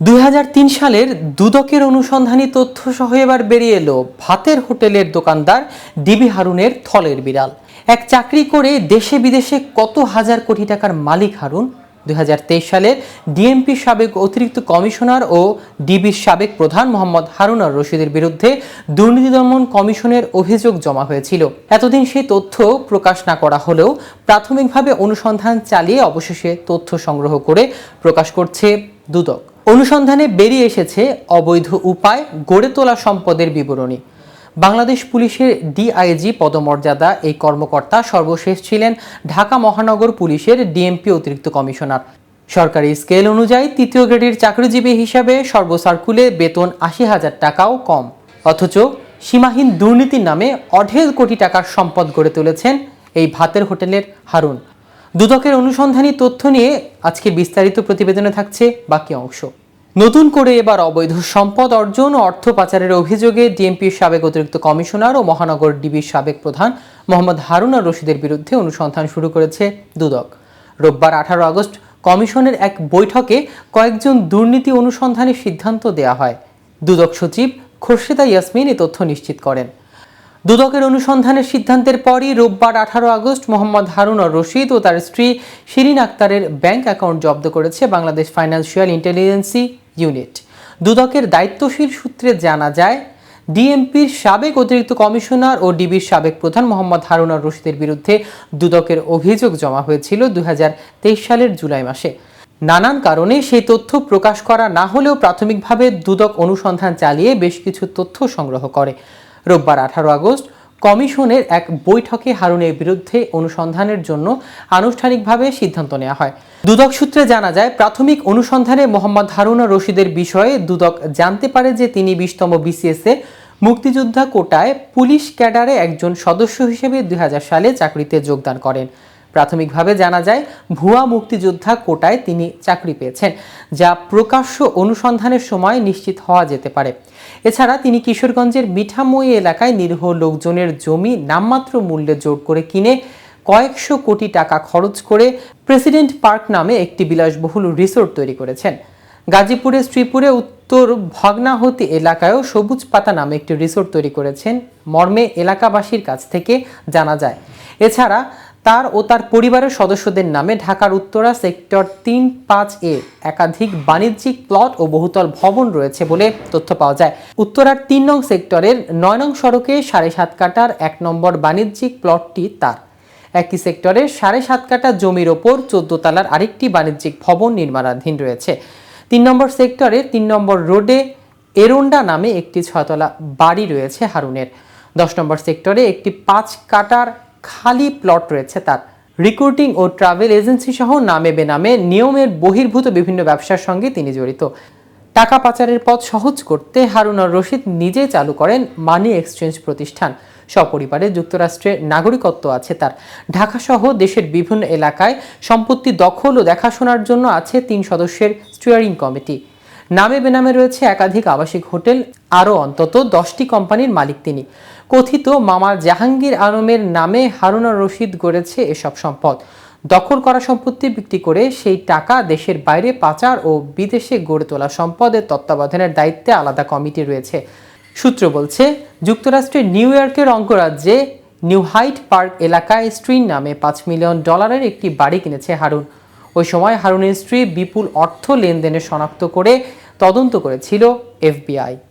দুই হাজার তিন সালের দুদকের অনুসন্ধানী তথ্য সহ এবার বেরিয়ে এলো ভাতের হোটেলের দোকানদার ডিবি হারুনের থলের বিড়াল। এক চাকরি করে দেশে বিদেশে কত হাজার কোটি টাকার মালিক হারুন? দুই সালের ডিএমপি সাবেক অতিরিক্ত কমিশনার ও ডিবির সাবেক প্রধান মোহাম্মদ হারুন আর রশিদের বিরুদ্ধে দুর্নীতি দমন কমিশনের অভিযোগ জমা হয়েছিল। এতদিন সেই তথ্য প্রকাশ না করা হলেও প্রাথমিকভাবে অনুসন্ধান চালিয়ে অবশেষে তথ্য সংগ্রহ করে প্রকাশ করছে দুদক। অনুসন্ধানে বেরিয়ে এসেছে অবৈধ উপায় গড়ে তোলা সম্পদের বিবরণী। বাংলাদেশ পুলিশের ডিআইজি পদমর্যাদা এই কর্মকর্তা সর্বশেষ ছিলেন ঢাকা মহানগর পুলিশের ডিএমপি অতিরিক্ত কমিশনার। সরকারি স্কেল অনুযায়ী তৃতীয় গ্রেডের চাকরিজীবী হিসাবে সর্বসার্কুলে বেতন আশি হাজার টাকাও কম। অথচ সীমাহীন দুর্নীতির নামে অঢেল কোটি টাকার সম্পদ গড়ে তুলেছেন এই ভাতের হোটেলের হারুন। দুদকের অনুসন্ধানী তথ্য নিয়ে আজকে বিস্তারিত প্রতিবেদনে থাকছে বাকি অংশ। নতুন করে এবার অবৈধ সম্পদ অর্জন অর্থ পাচারের অভিযোগে ডিএমপির সাবেক অতিরিক্ত কমিশনার ও মহানগর ডিবির সাবেক প্রধান মোহাম্মদ হারুন রশিদের বিরুদ্ধে অনুসন্ধান শুরু করেছে দুদক। রোববার আঠারো আগস্ট কমিশনের এক বৈঠকে কয়েকজন দুর্নীতি অনুসন্ধানের সিদ্ধান্ত দেয়া হয়। দুদক সচিব খোরশেদা ইয়াসমিন এ তথ্য নিশ্চিত করেন। দুদকের অনুসন্ধানের সিদ্ধান্তের পরই রোববার আঠারো আগস্ট মোহাম্মদ হারুন রশিদ ও তার স্ত্রী শিরিন আক্তারের ব্যাংক অ্যাকাউন্ট জব্দ করেছে বাংলাদেশ ফাইন্যান্সিয়াল ইন্টেলিজেন্সি ইউনিট। দুদকের দায়িত্বশীল সূত্রে জানা যায়, ডিএমপির সাবেক অতিরিক্ত কমিশনার ও ডিবির সাবেক প্রধান মোহাম্মদ হারুন আর রশিদের বিরুদ্ধে দুদকের অভিযোগ জমা হয়েছিল দুই হাজার তেইশ সালের জুলাই মাসে। নানান কারণে সেই তথ্য প্রকাশ করা না হলেও প্রাথমিকভাবে দুদক অনুসন্ধান চালিয়ে বেশ কিছু তথ্য সংগ্রহ করে। রোববার আঠারো আগস্ট কমিশনের এক বৈঠকে হারুনের বিরুদ্ধে অনুসন্ধানের জন্য আনুষ্ঠানিকভাবে সিদ্ধান্ত নেওয়া হয়। দুদক সূত্রে জানা যায়, প্রাথমিক অনুসন্ধানে মোহাম্মদ হারুন রশিদের বিষয়ে দুদক জানতে পারে যে তিনি বিশতম বিসিএস এ মুক্তিযোদ্ধা কোটায় পুলিশ ক্যাডারে একজন সদস্য হিসেবে দুই হাজার সালে চাকরিতে যোগদান করেন। প্রাথমিকভাবে জানা যায়, ভুয়া মুক্তিযোদ্ধা কোটায় তিনি চাকরি পেয়েছেন, যা প্রকাশ্য অনুসন্ধানের সময় নিশ্চিত হওয়া যেতে পারে। এছাড়া তিনি কিশোরগঞ্জের মিঠামই এলাকায় নিরীহ লোকজনের জমি নামমাত্র মূল্যে জোর করে কিনে কয়েকশো কোটি টাকা খরচ করে প্রেসিডেন্ট পার্ক নামে একটি বিলাসবহুল রিসোর্ট তৈরি করেছেন। গাজীপুরের শ্রীপুরে উত্তর ভগ্নাহতি এলাকায়ও সবুজ পাতা নামে একটি রিসোর্ট তৈরি করেছেন মর্মে এলাকাবাসীর কাছ থেকে জানা যায়। এছাড়া তার ও তার পরিবারের সদস্যদের নামে ঢাকার উত্তরা সেক্টর তিন পাঁচ এ একাধিক বাণিজ্যিক প্লট ও বহুতল ভবন রয়েছে বলে তথ্য পাওয়া যায়। উত্তরার তিন নং সেক্টরের নয় নং সড়কে সাড়ে সাত কাটার এক নম্বর বাণিজ্যিক প্লটটি তার। একই সেক্টরে সাড়ে সাত কাটা জমির ওপর চোদ্দ তালার আরেকটি বাণিজ্যিক ভবন নির্মাণাধীন রয়েছে। তিন নম্বর সেক্টরে তিন নম্বর রোডে এরোন্ডা নামে একটি ছয়তলা বাড়ি রয়েছে হারুনের। দশ নম্বর সেক্টরে একটি পাঁচ কাটার খালি প্লট রয়েছে তার। রিক্রুটিং ও ট্রাভেল এজেন্সি সহ নামে বেনামে নিয়মের বহির্ভূত বিভিন্ন ব্যবসার সঙ্গে তিনি জড়িত। টাকা পাচারের পথ সহজ করতে হারুনার রশিদ নিজে চালু করেন মানি এক্সচেঞ্জ প্রতিষ্ঠান। সপরিবারে যুক্তরাষ্ট্রের নাগরিকত্ব আছে তার। ঢাকা সহ দেশের বিভিন্ন এলাকায় সম্পত্তি দখল ও দেখাশোনার জন্য আছে তিন সদস্যের স্টিয়ারিং কমিটি নামে বেনামে রয়েছে একাধিক আবাসিক হোটেল, আরও অন্তত দশটি কোম্পানির মালিক তিনি। কথিত মামা জাহাঙ্গীর আলমের নামে হারুনা রশিদ গড়েছে এসব সম্পদ। দখল করা সম্পত্তি বিক্রি করে সেই টাকা দেশের বাইরে পাচার ও বিদেশে গড়ে তোলা সম্পদের তত্ত্বাবধানের দায়িত্বে আলাদা কমিটি রয়েছে। সূত্র বলছে যুক্তরাষ্ট্রের নিউ ইয়র্কের অঙ্গরাজ্যে নিউ হাইট পার্ক এলাকায় স্ত্রীর নামে পাঁচ মিলিয়ন ডলারের একটি বাড়ি কিনেছে হারুন। ওই সময় হারুনের স্ত্রী বিপুল অর্থ লেনদেনের শনাক্ত করে তদন্ত করেছিল এফবিআই।